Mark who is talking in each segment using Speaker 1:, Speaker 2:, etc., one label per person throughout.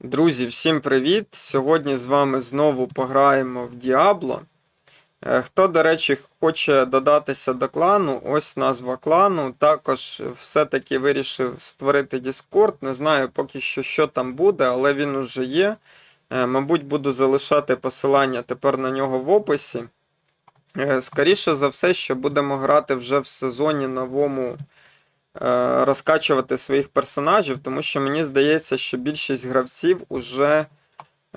Speaker 1: Друзі, всім привіт! Сьогодні з вами знову пограємо в Діабло. Е, Хто, до речі, хоче додатися до клану, ось назва клану. Також все-таки вирішив створити Discord. Не знаю поки що, що там буде, але він уже є. Е, Мабуть, буду залишати посилання тепер на нього в описі. Е, Скоріше за все, що будемо грати вже в сезоні новому розкачувати своїх персонажів, тому що мені здається, що більшість гравців уже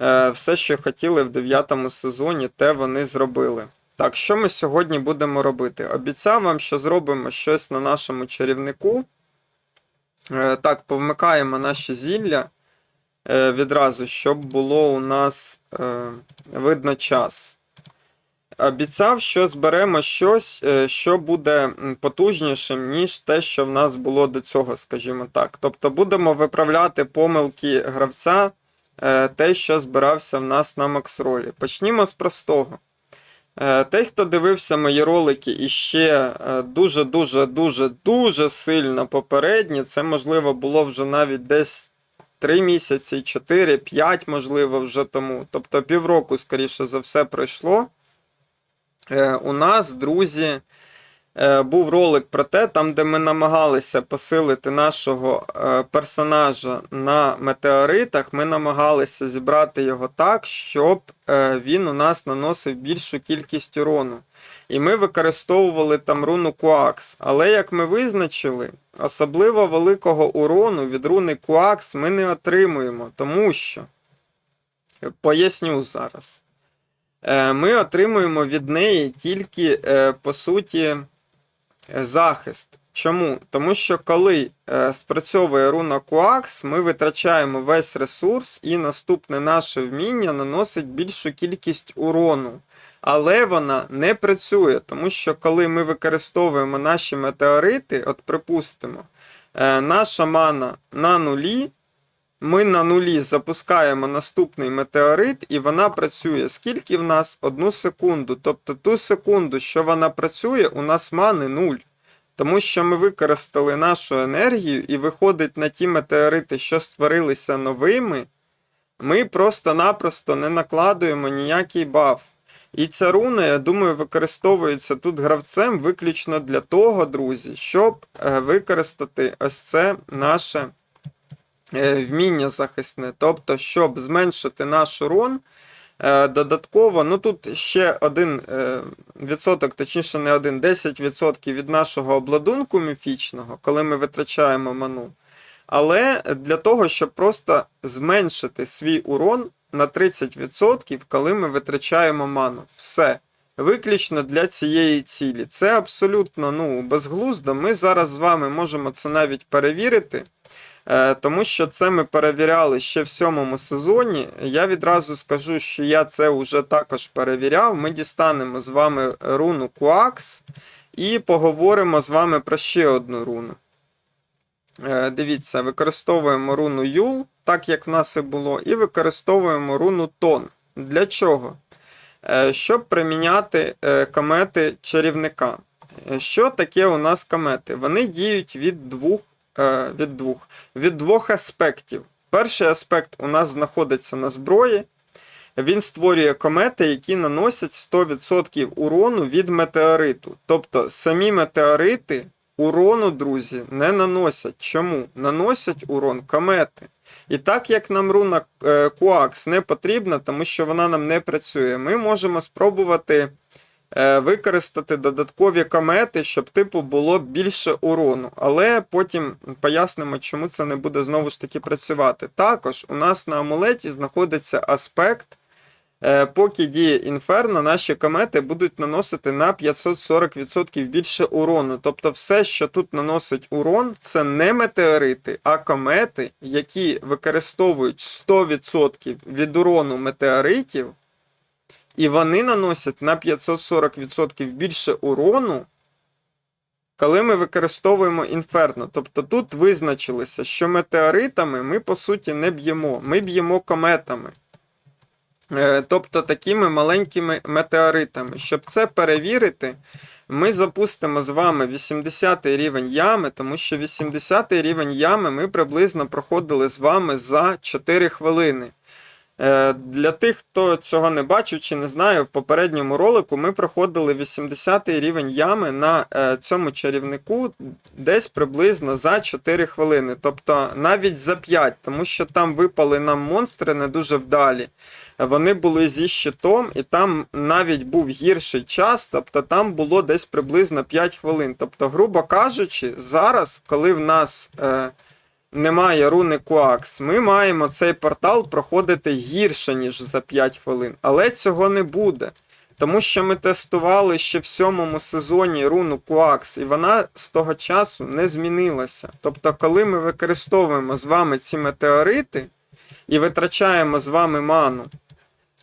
Speaker 1: е, все, що хотіли в дев'ятому сезоні, те вони зробили. Так, що ми сьогодні будемо робити? Обіцяв вам, що зробимо щось на нашому чарівнику. Е, так, повмикаємо наші зілля е, відразу, щоб було у нас е, видно час. Обіцяв, що зберемо щось, е, що буде потужнішим, ніж те, що в нас було до цього, скажімо так. Тобто будемо виправляти помилки гравця, е, те, що збирався в нас на Максролі. Почнімо з простого. Е, Той, хто дивився мої ролики і ще е, дуже-дуже дуже дуже сильно попередні, це можливо було вже навіть десь 3 місяці, 4, 5, можливо, вже тому. Тобто півроку, скоріше за все, пройшло. Е, У нас, друзі, е, був ролик про те, там, де ми намагалися посилити нашого е, персонажа на метеоритах, ми намагалися зібрати його так, щоб він у нас наносив більшу кількість урону. І ми використовували там руну Куакс. Але як ми визначили, особливо великого урону від руни Куакс ми не отримуємо, тому що поясню зараз. Е, Ми отримуємо від неї тільки, е, по суті, е, захист. Чому? Тому що коли спрацьовує руна Куакс, ми витрачаємо весь ресурс, і наступне наше вміння наносить більшу кількість урону. Але вона не працює, тому що коли ми використовуємо наші метеорити, от припустимо, наша мана на нулі, ми на нулі запускаємо наступний метеорит, і вона працює. Скільки в нас? Одну секунду. Тобто ту секунду, що вона працює, у нас мани нуль. Тому що ми використали нашу енергію, і виходить на ті метеорити, що створилися новими, ми просто-напросто не накладуємо ніякий баф. І ця руна, я думаю, використовується тут гравцем виключно для того, друзі, щоб е, використати ось це наше вміння захисне. Тобто, щоб зменшити наш урон, е, додатково, ну тут ще один е, відсоток, точніше не один, 10% від нашого обладунку міфічного, коли ми витрачаємо ману. Але для того, щоб просто зменшити свій урон на 30%, коли ми витрачаємо ману. Все. Виключно для цієї цілі. Це абсолютно ну, безглуздо. Ми зараз з вами можемо це навіть перевірити. Е, Тому що це ми перевіряли ще в сьомому сезоні. Я відразу скажу, що я це вже також перевіряв. Ми дістанемо з вами руну Куакс і поговоримо з вами про ще одну руну. Е, Дивіться, використовуємо руну Юл, так як в нас і було, і використовуємо руну Тон. Для чого? Е, Щоб приміняти комети чарівника. Що таке у нас комети? Вони діють від двох, від двох, від двох аспектів. Перший аспект у нас знаходиться на зброї. Він створює комети, які наносять 100% урону від метеориту. Тобто самі метеорити урону, друзі, не наносять. Чому? Наносять урон комети. І так як нам руна е, Куакс не потрібна, тому що вона нам не працює, ми можемо спробувати е, використати додаткові комети, щоб типу було більше урону. Але потім пояснимо, чому це не буде знову ж таки працювати. Також у нас на амулеті знаходиться аспект. Е, Поки діє інферно, наші комети будуть наносити на 540% більше урону. Тобто, все, що тут наносить урон, це не метеорити, а комети, які використовують 100% від урону метеоритів, і вони наносять на 540% більше урону, коли ми використовуємо інферно. Тобто тут визначилося, що метеоритами ми по суті не б'ємо, ми б'ємо кометами. Е, Тобто такими маленькими метеоритами. Щоб це перевірити, ми запустимо з вами 80 рівень ями, тому що 80 рівень ями ми приблизно проходили з вами за 4 хвилини. Е, Для тих, хто цього не бачив чи не знає, в попередньому ролику ми проходили 80-й рівень ями на е, цьому чарівнику десь приблизно за 4 хвилини. Тобто навіть за 5, тому що там випали нам монстри не дуже вдалі. Вони були зі щитом, і там навіть був гірший час, тобто там було десь приблизно 5 хвилин. Тобто, грубо кажучи, зараз, коли в нас е, немає руни Куакс, ми маємо цей портал проходити гірше, ніж за 5 хвилин. Але цього не буде. Тому що ми тестували ще в сьомому сезоні руну Куакс, і вона з того часу не змінилася. Тобто, коли ми використовуємо з вами ці метеорити і витрачаємо з вами ману,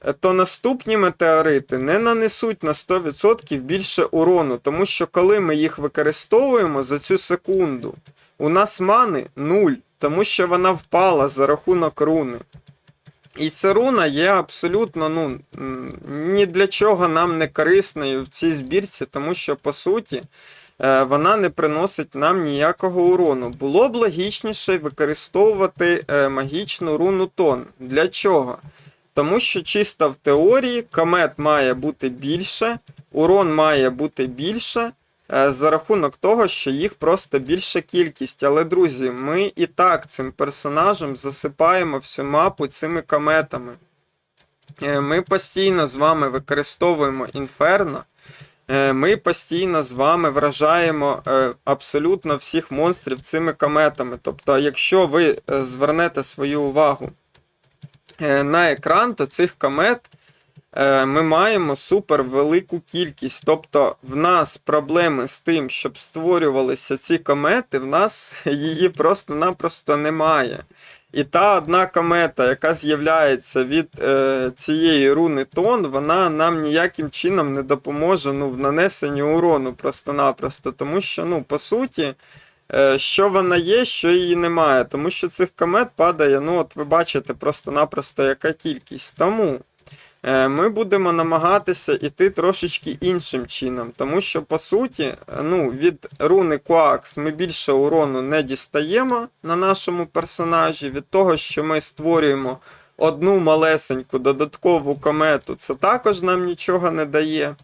Speaker 1: е, то наступні метеорити не нанесуть на 100% більше урону, тому що коли ми їх використовуємо за цю секунду, у нас мани 0, тому що вона впала за рахунок руни. І ця руна є абсолютно ну, ні для чого нам не корисною в цій збірці, тому що, по суті, е, вона не приносить нам ніякого урону. Було б логічніше використовувати е, магічну руну тон. Для чого? Тому що чисто в теорії комет має бути більше, урон має бути більше. Е, За рахунок того, що їх просто більша кількість. Але, друзі, ми і так цим персонажем засипаємо всю мапу цими кометами. Е, Ми постійно з вами використовуємо інферно. Е, Ми постійно з вами вражаємо абсолютно всіх монстрів цими кометами. Тобто, якщо ви звернете свою увагу на екран, то цих комет ми маємо супер велику кількість. Тобто, в нас проблеми з тим, щоб створювалися ці комети, в нас її просто-напросто немає. І та одна комета, яка з'являється від е, цієї руни тон, вона нам ніяким чином не допоможе ну, в нанесенні урону просто-напросто. Тому що, ну, по суті, е, що вона є, що її немає. Тому що цих комет падає, ну, от ви бачите, просто-напросто яка кількість. Тому е, ми будемо намагатися іти трошечки іншим чином. Тому що, по суті, е, ну, від руни Куакс ми більше урону не дістаємо на нашому персонажі. Від того, що ми створюємо одну малесеньку додаткову комету, це також нам нічого не дає.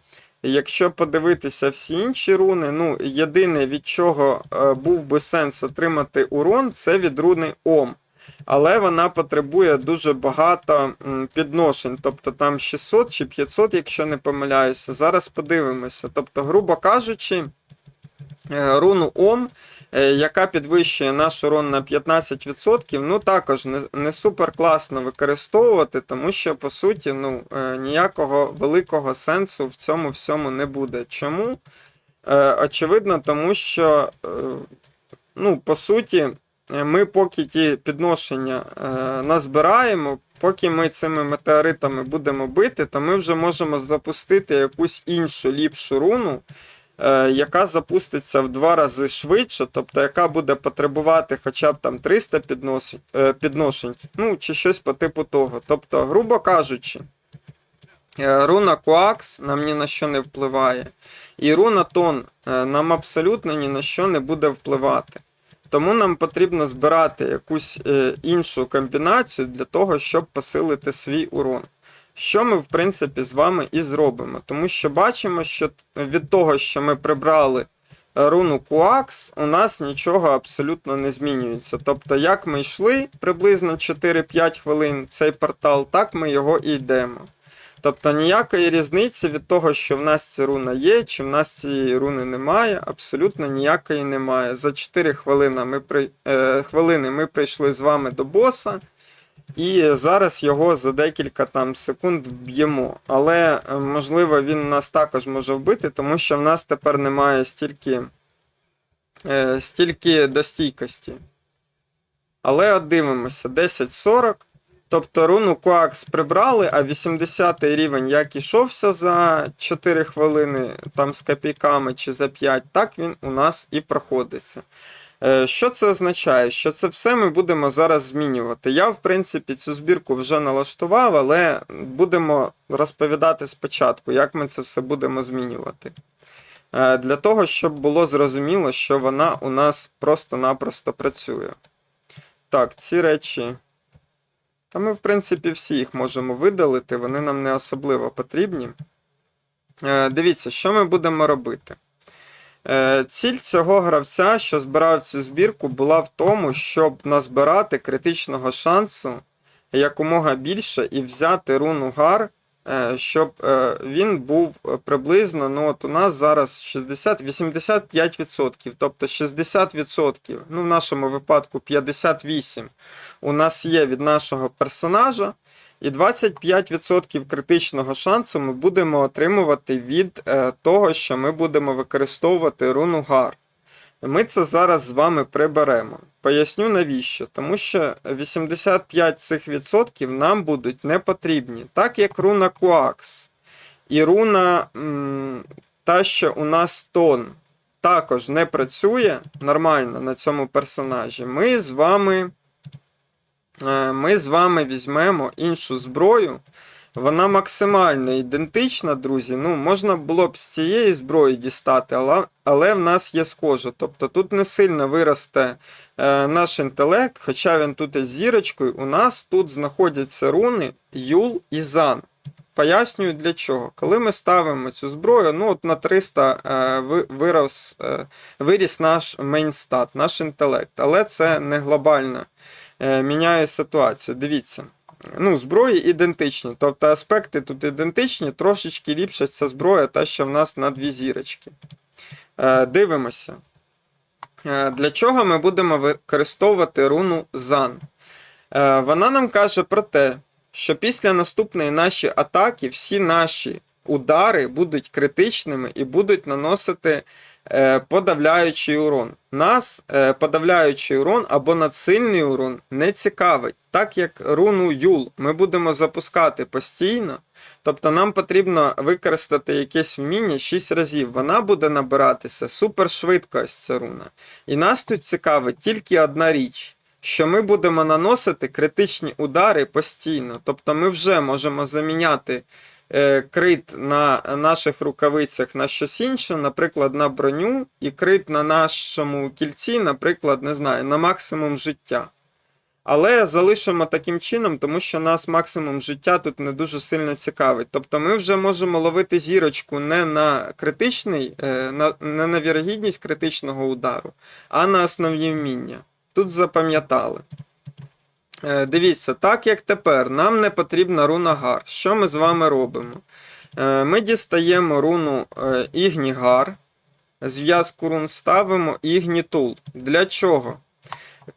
Speaker 1: Якщо подивитися всі інші руни, ну, єдине від чого е, був би сенс отримати урон, це від руни Ом. Але вона потребує дуже багато підношень, тобто там 600 чи 500, якщо не помиляюся. Зараз подивимося. Тобто, грубо кажучи, е, руну Ом, е, яка підвищує наш урон на 15%, ну також не, не супер класно використовувати, тому що, по суті, ну, е, ніякого великого сенсу в цьому всьому не буде. Чому? Очевидно, тому що, ну, по суті, ми поки ті підношення е, назбираємо, поки ми цими метеоритами будемо бити, то ми вже можемо запустити якусь іншу ліпшу руну, е, яка запуститься в два рази швидше, тобто яка буде потребувати хоча б там 300 підносень, е, підношень, ну чи щось по типу того. Тобто, грубо кажучи, е, руна Коакс нам ні на що не впливає. І руна Тон е, нам абсолютно ні на що не буде впливати. Тому нам потрібно збирати якусь е, іншу комбінацію для того, щоб посилити свій урон. Що ми, в принципі, з вами і зробимо. Тому що бачимо, що від того, що ми прибрали е, руну Куакс, у нас нічого абсолютно не змінюється. Тобто, як ми йшли приблизно 4-5 хвилин цей портал, так ми його і йдемо. Тобто ніякої різниці від того, що в нас ця руна є, чи в нас цієї руни немає, абсолютно ніякої немає. За 4 хвилини ми, при... е, хвилини ми прийшли з вами до боса, і зараз його за декілька там секунд вб'ємо. Але е, можливо він нас також може вбити, тому що в нас тепер немає стільки, е, стільки достійкості. Але от дивимося, 10.40. Тобто руну Коакс прибрали, а 80 рівень як ішовся за 4 хвилини там з копійками чи за 5, так він у нас і проходиться. Е, Що це означає? Що це все ми будемо зараз змінювати. Я, в принципі, цю збірку вже налаштував, але будемо розповідати спочатку, як ми це все будемо змінювати. Е, Для того, щоб було зрозуміло, що вона у нас просто-напросто працює. Так, ці речі. Та ми, в принципі, всі їх можемо видалити, вони нам не особливо потрібні. Е, Дивіться, що ми будемо робити. Е, Ціль цього гравця, що збирав цю збірку, була в тому, щоб назбирати критичного шансу якомога більше і взяти руну гар, щоб е, він був е, приблизно, ну от у нас зараз 60, 85%, тобто 60%, ну в нашому випадку 58% у нас є від нашого персонажа. І 25% критичного шансу ми будемо отримувати від е, того, що ми будемо використовувати руну гар. Ми це зараз з вами приберемо. Поясню навіщо. Тому що 85 цих відсотків нам будуть не потрібні, так як руна Куакс і руна м, та, що у нас тон, також не працює нормально на цьому персонажі. Ми з вами. Е, ми з вами візьмемо іншу зброю. Вона максимально ідентична, друзі. Ну, можна було б з цієї зброї дістати, але, але в нас є схоже. Тобто тут не сильно виросте наш інтелект, хоча він тут із зірочкою. У нас тут знаходяться руни Юл і Зан. Пояснюю для чого. Коли ми ставимо цю зброю, ну от на 300 е, вирос, е, виріс наш мейнстат, наш інтелект. Але це не глобально е, міняє ситуацію. Дивіться. Ну, зброї ідентичні, тобто аспекти тут ідентичні, трошечки ліпша ця зброя, та що в нас на дві зірочки. Е, дивимося. Е, для чого ми будемо використовувати руну Зан? Е, вона нам каже про те, що після наступної нашої атаки всі наші удари будуть критичними і будуть наносити е, подавляючий урон. Нас подавляючий урон або надсильний урон не цікавить, так як руну Юл ми будемо запускати постійно. Тобто нам потрібно використати якесь вміння 6 разів. Вона буде набиратися супершвидко ось ця руна. І нас тут цікавить тільки одна річ, що ми будемо наносити критичні удари постійно. Тобто ми вже можемо заміняти е, крит на наших рукавицях на щось інше, наприклад, на броню, і крит на нашому кільці, наприклад, не знаю, на максимум життя. Але залишимо таким чином, тому що нас максимум життя тут не дуже сильно цікавить. Тобто ми вже можемо ловити зірочку не на критичний, е, не на вірогідність критичного удару, а на основні вміння. Тут запам'ятали. Е, Дивіться, так як тепер нам не потрібна руна Гар. Що ми з вами робимо? Е, Ми дістаємо руну Ігнігар, зв'язку рун ставимо Ігнітул. Для чого?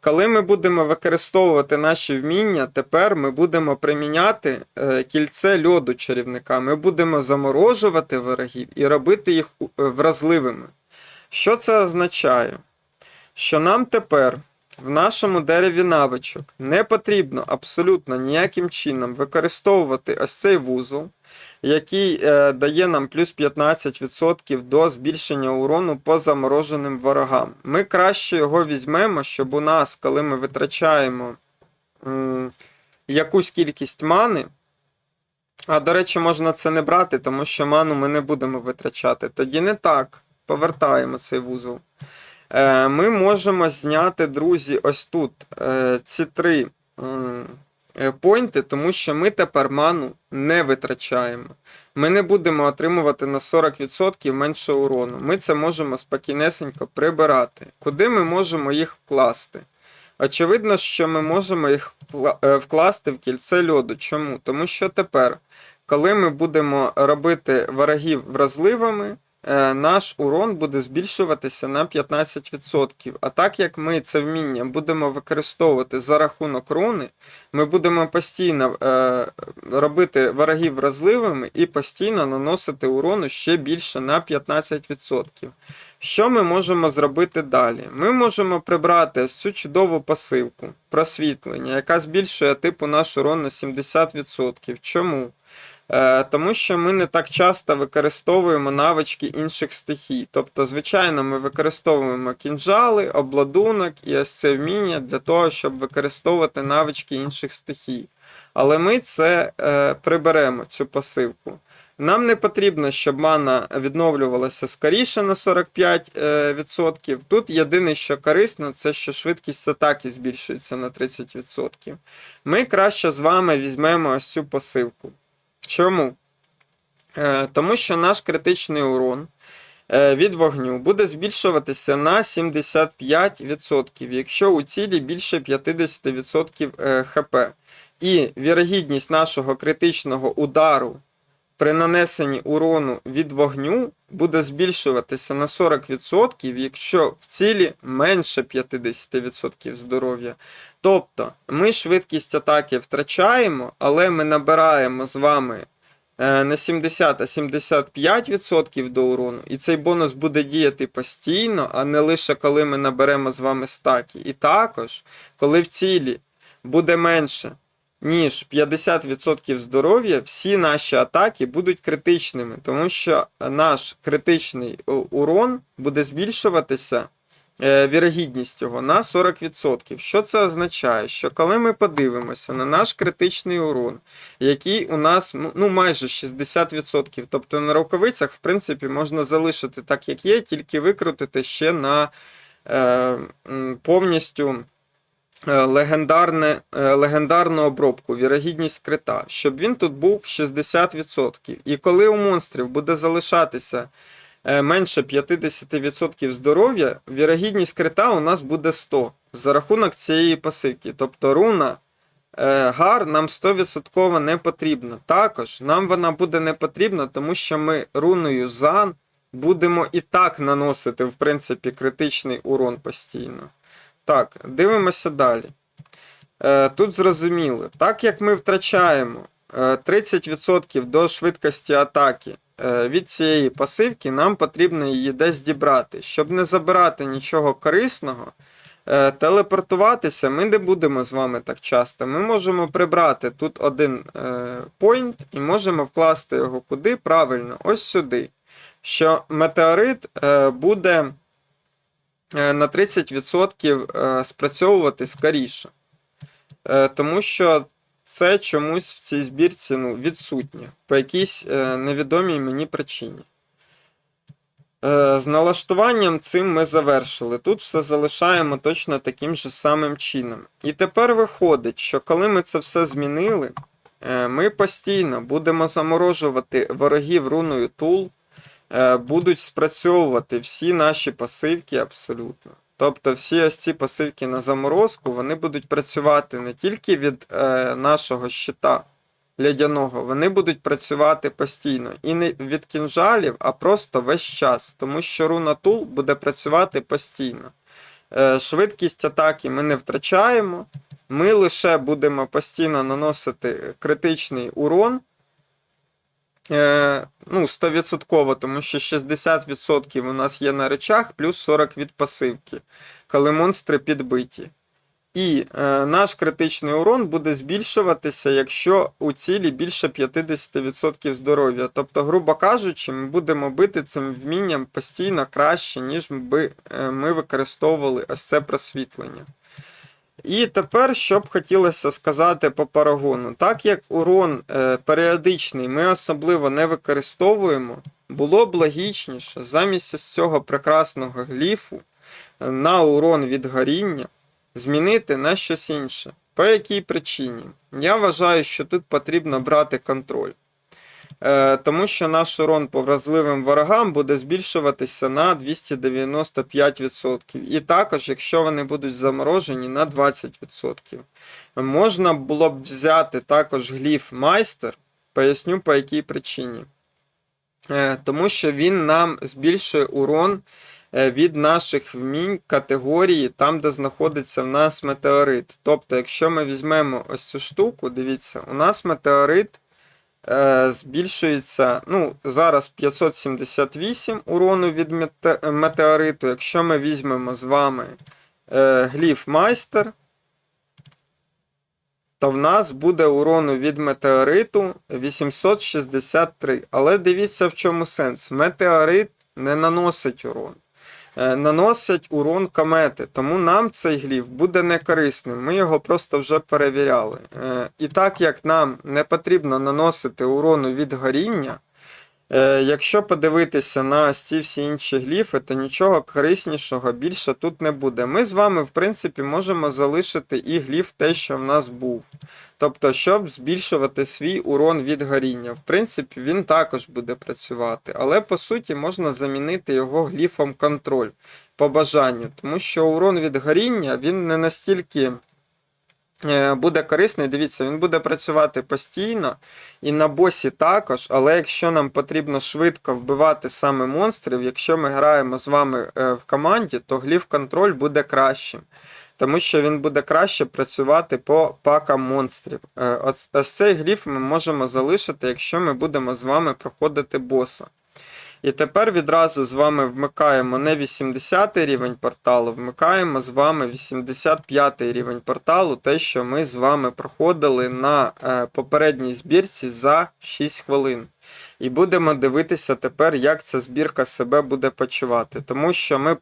Speaker 1: Коли ми будемо використовувати наші вміння, тепер ми будемо приміняти е, кільце льоду чарівника. Ми будемо заморожувати ворогів і робити їх е, вразливими. Що це означає? Що нам тепер в нашому дереві навичок не потрібно абсолютно ніяким чином використовувати ось цей вузол, який е, дає нам плюс 15% до збільшення урону по замороженим ворогам. Ми краще його візьмемо, щоб у нас, коли ми витрачаємо м, якусь кількість мани, а до речі, можна це не брати, тому що ману ми не будемо витрачати. Тоді не так. Повертаємо цей вузол. Е, Ми можемо зняти, друзі, ось тут е, ці три пойнти, тому що ми тепер ману не витрачаємо. Ми не будемо отримувати на 40% менше урону. Ми це можемо спокійнесенько прибирати. Куди ми можемо їх вкласти? Очевидно, що ми можемо їх е, вкласти в кільце льоду. Чому? Тому що тепер, коли ми будемо робити ворогів вразливими, е, наш урон буде збільшуватися на 15%. А так як ми це вміння будемо використовувати за рахунок руни, ми будемо постійно е, робити ворогів вразливими і постійно наносити урону ще більше на 15%. Що ми можемо зробити далі? Ми можемо прибрати ось цю чудову пасивку просвітлення, яка збільшує типу наш урон на 70%. Чому? Е, Тому що ми не так часто використовуємо навички інших стихій. Тобто, звичайно, ми використовуємо кінжали, обладунок і ось це вміння для того, щоб використовувати навички інших стихій. Але ми це е, приберемо, цю пасивку. Нам не потрібно, щоб мана відновлювалася скоріше на 45%. е. Тут єдине, що корисно, це що швидкість атаки збільшується на 30%. Ми краще з вами візьмемо ось цю пасивку. Чому? Е, Тому що наш критичний урон е, від вогню буде збільшуватися на 75%, якщо у цілі більше 50% е, ХП. І вірогідність нашого критичного удару при нанесенні урону від вогню буде збільшуватися на 40%, якщо в цілі менше 50% здоров'я. Тобто ми швидкість атаки втрачаємо, але ми набираємо з вами е, не 70, а 75% до урону, і цей бонус буде діяти постійно, а не лише коли ми наберемо з вами стаки. І також, коли в цілі буде менше ніж 50% здоров'я, всі наші атаки будуть критичними, тому що наш критичний урон буде збільшуватися. е, Вірогідність його на 40%. Що це означає? Що коли ми подивимося на наш критичний урон, який у нас ну, майже 60%, тобто на рукавицях, в принципі, можна залишити так, як є, тільки викрутити ще на е, повністю е, легендарне, е, легендарну обробку, вірогідність крита, щоб він тут був 60%. І коли у монстрів буде залишатися е, менше 50% здоров'я, вірогідність крита у нас буде 100 за рахунок цієї пасивки. Тобто руна е, гар нам 100% не потрібна. Також нам вона буде не потрібна, тому що ми руною зан будемо і так наносити, в принципі, критичний урон постійно. Так, дивимося далі. Е, тут зрозуміло, так як ми втрачаємо е, 30% до швидкості атаки е, від цієї пасивки, нам потрібно її десь дібрати. Щоб не забирати нічого корисного, е, телепортуватися ми не будемо з вами так часто. Ми можемо прибрати тут один е, і можемо вкласти його куди правильно, ось сюди. Що метеорит е, буде е, на 30% е, спрацьовувати скоріше. Е, Тому що це чомусь в цій збірці ну, відсутнє по якійсь е, невідомій мені причині. Е, З налаштуванням цим ми завершили. Тут все залишаємо точно таким же самим чином. І тепер виходить, що коли ми це все змінили, е, ми постійно будемо заморожувати ворогів руною Тул, е, будуть спрацьовувати всі наші пасивки абсолютно. Тобто всі ось ці пасивки на заморозку, вони будуть працювати не тільки від е, нашого щита лядяного, вони будуть працювати постійно. І не від кінжалів, а просто весь час. Тому що руна Тул буде працювати постійно. Е, швидкість атаки ми не втрачаємо. Ми лише будемо постійно наносити критичний урон. Е, ну, 100%, тому що 60% у нас є на речах, плюс 40% від пасивки, коли монстри підбиті. І е, наш критичний урон буде збільшуватися, якщо у цілі більше 50% здоров'я. Тобто, грубо кажучи, ми будемо бити цим вмінням постійно краще, ніж би е, ми використовували ось це просвітлення. І тепер, що б хотілося сказати по парагону. Так як урон е, періодичний ми особливо не використовуємо, було б логічніше замість цього прекрасного гліфу е, на урон від горіння змінити на щось інше. По якій причині? Я вважаю, що тут потрібно брати контроль. Е, тому що наш урон по вразливим ворогам буде збільшуватися на 295%. І також, якщо вони будуть заморожені, на 20%. Можна було б взяти також гліф майстер, поясню по якій причині. Е, тому що він нам збільшує урон е, від наших вмінь категорії, там, де знаходиться в нас метеорит. Тобто, якщо ми візьмемо ось цю штуку, дивіться, у нас метеорит збільшується. Ну, зараз 578 урону від метеориту. Якщо ми візьмемо з вами е, гліф майстер, то в нас буде урону від метеориту 863. Але дивіться, в чому сенс. Метеорит не наносить урон. Е, Наносять урон комети, тому нам цей гліф буде не корисним. Ми його просто вже перевіряли. Е, І так як нам не потрібно наносити урону від горіння, Якщо подивитися на ці всі інші гліфи, то нічого кориснішого більше тут не буде. Ми з вами, в принципі, можемо залишити і гліф те, що в нас був. Тобто, щоб збільшувати свій урон від горіння. В принципі, він також буде працювати. Але по суті можна замінити його гліфом контроль по бажанню, тому що урон від горіння він не настільки. Е, Буде корисний, дивіться, він буде працювати постійно і на босі також, але якщо нам потрібно швидко вбивати саме монстрів, якщо ми граємо з вами е, в команді, то гліф контроль буде кращим. Тому що він буде краще працювати по пакам монстрів. Е, Ось, цей гліф ми можемо залишити, якщо ми будемо з вами проходити боса. І тепер відразу з вами вмикаємо не 80 рівень порталу, вмикаємо з вами 85 рівень порталу, те, що ми з вами проходили на е, попередній збірці за 6 хвилин. І будемо дивитися тепер, як ця збірка себе буде почувати. Тому що ми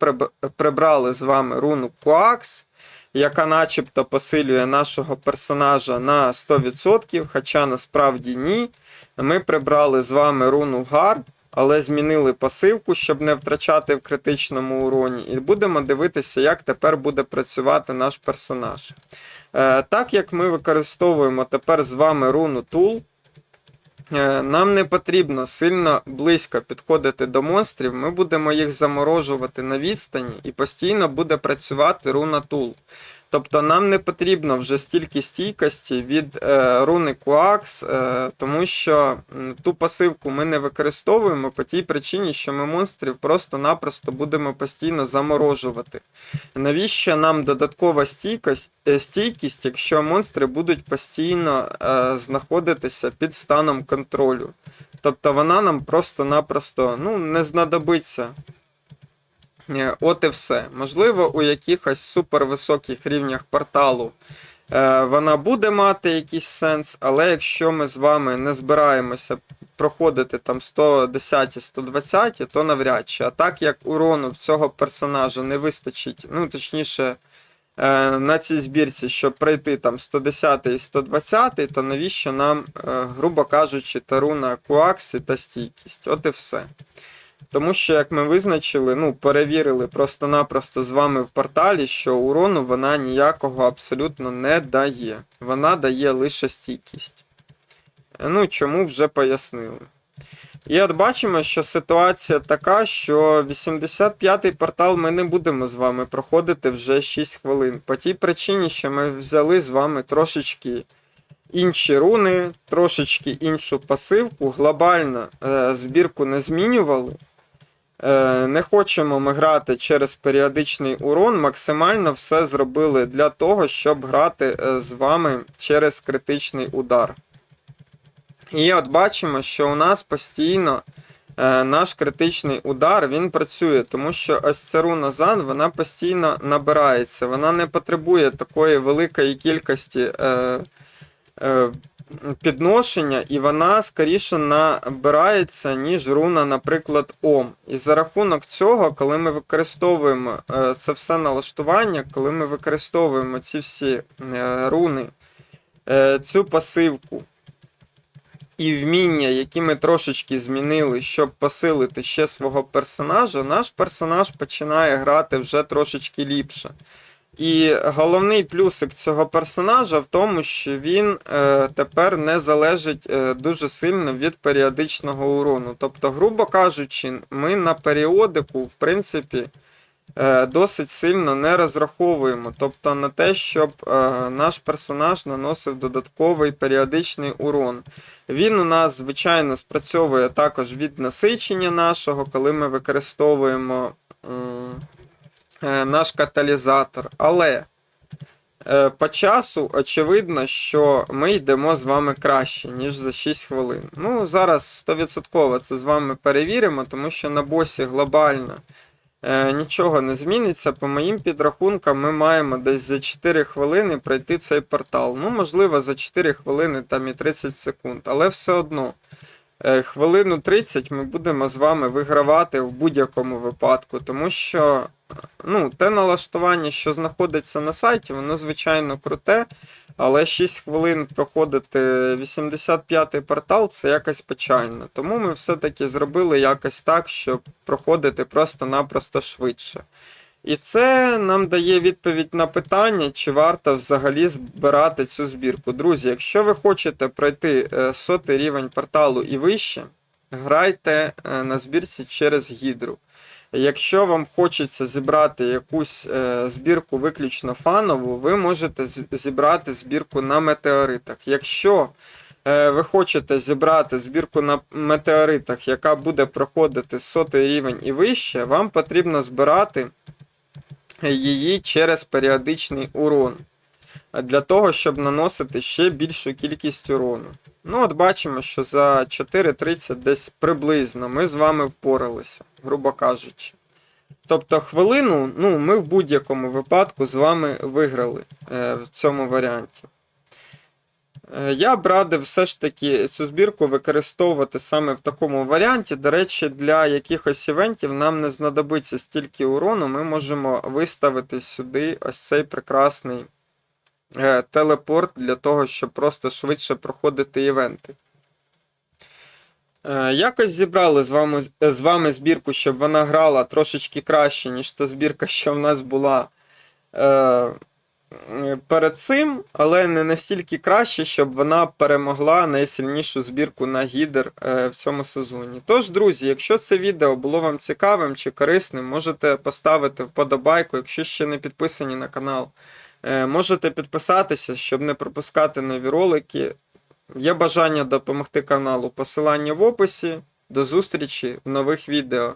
Speaker 1: прибрали з вами руну Коакс, яка начебто посилює нашого персонажа на 100%, хоча насправді ні. Ми прибрали з вами руну Гар, але змінили пасивку, щоб не втрачати в критичному уроні. І будемо дивитися, як тепер буде працювати наш персонаж. Е, так як ми використовуємо тепер з вами руну Tool, е, нам не потрібно сильно близько підходити до монстрів, ми будемо їх заморожувати на відстані і постійно буде працювати руна Tool. Тобто нам не потрібно вже стільки стійкості від е, руни Куакс, е, тому що ту пасивку ми не використовуємо по тій причині, що ми монстрів просто-напросто будемо постійно заморожувати. Навіщо нам додаткова стійкость, е, стійкість, якщо монстри будуть постійно е, знаходитися під станом контролю? Тобто вона нам просто-напросто ну, не знадобиться. Е, От і все. Можливо, у якихось супервисоких рівнях порталу е, вона буде мати якийсь сенс, але якщо ми з вами не збираємося проходити там 110-120, то навряд чи. А так як урону в цього персонажа не вистачить, ну точніше. е, На цій збірці, щоб пройти там 110 і 120, то навіщо нам, грубо кажучи, таруна куакси та стійкість? От і все. Тому що, як ми визначили, ну, перевірили просто-напросто з вами в порталі, що урону вона ніякого абсолютно не дає. Вона дає лише стійкість. Ну, чому вже пояснили. І от бачимо, що ситуація така, що 85-й портал ми не будемо з вами проходити вже 6 хвилин. По тій причині, що ми взяли з вами трошечки інші руни, трошечки іншу пасивку, глобально е, збірку не змінювали. Е, не хочемо ми грати через періодичний урон. Максимально все зробили для того, щоб грати е, з вами через критичний удар. І от бачимо, що у нас постійно е, наш критичний удар він працює, тому що ось ця руна вона постійно набирається. Вона не потребує такої великої кількості. Підношення, і вона скоріше набирається, ніж руна, наприклад, Ом. І за рахунок цього, коли ми використовуємо е, це все налаштування, коли ми використовуємо ці всі е, руни, е, цю пасивку і вміння, які ми трошечки змінили, щоб посилити ще свого персонажа, наш персонаж починає грати вже трошечки ліпше. І головний плюсик цього персонажа в тому, що він е, тепер не залежить е, дуже сильно від періодичного урону. Тобто, грубо кажучи, ми на періодику, в принципі, е, досить сильно не розраховуємо. Тобто на те, щоб е, наш персонаж наносив додатковий періодичний урон. Він у нас, звичайно, спрацьовує також від насичення нашого, коли ми використовуємо. е, наш каталізатор. Але е, по часу очевидно, що ми йдемо з вами краще, ніж за 6 хвилин. Ну, зараз 100% це з вами перевіримо, тому що на босі глобально е, нічого не зміниться. По моїм підрахункам, ми маємо десь за 4 хвилини пройти цей портал. Ну, можливо, за 4 хвилини там і 30 секунд, але все одно. е, Хвилину 30 ми будемо з вами вигравати в будь-якому випадку, тому що ну, те налаштування, що знаходиться на сайті, воно звичайно круте, але 6 хвилин проходити 85-й портал це якось печально. Тому ми все-таки зробили якось так, щоб проходити просто-напросто швидше. І це нам дає відповідь на питання, чи варто взагалі збирати цю збірку. Друзі, якщо ви хочете пройти е, сотий рівень порталу і вище, грайте е, на збірці через гідру. Якщо вам хочеться зібрати якусь е, збірку виключно фанову, ви можете зібрати збірку на метеоритах. Якщо е, ви хочете зібрати збірку на метеоритах, яка буде проходити сотий рівень і вище, вам потрібно збирати її через періодичний урон. Для того, щоб наносити ще більшу кількість урону. Ну, от бачимо, що за 4.30 десь приблизно ми з вами впоралися, грубо кажучи. Тобто хвилину, ну, ми в будь-якому випадку з вами виграли е, в цьому варіанті. Е, Я б радив все ж таки цю збірку використовувати саме в такому варіанті. До речі, для якихось івентів нам не знадобиться стільки урону, ми можемо виставити сюди ось цей прекрасний телепорт для того, щоб просто швидше проходити івенти. Е, Якось зібрали з вами, з вами збірку, щоб вона грала трошечки краще, ніж та збірка, що в нас була е, перед цим, але не настільки краще, щоб вона перемогла найсильнішу збірку на гідер е, в цьому сезоні. Тож, друзі, якщо це відео було вам цікавим чи корисним, можете поставити вподобайку, якщо ще не підписані на канал. Е, Можете підписатися, щоб не пропускати нові ролики. Є бажання допомогти каналу. Посилання в описі. До зустрічі в нових відео.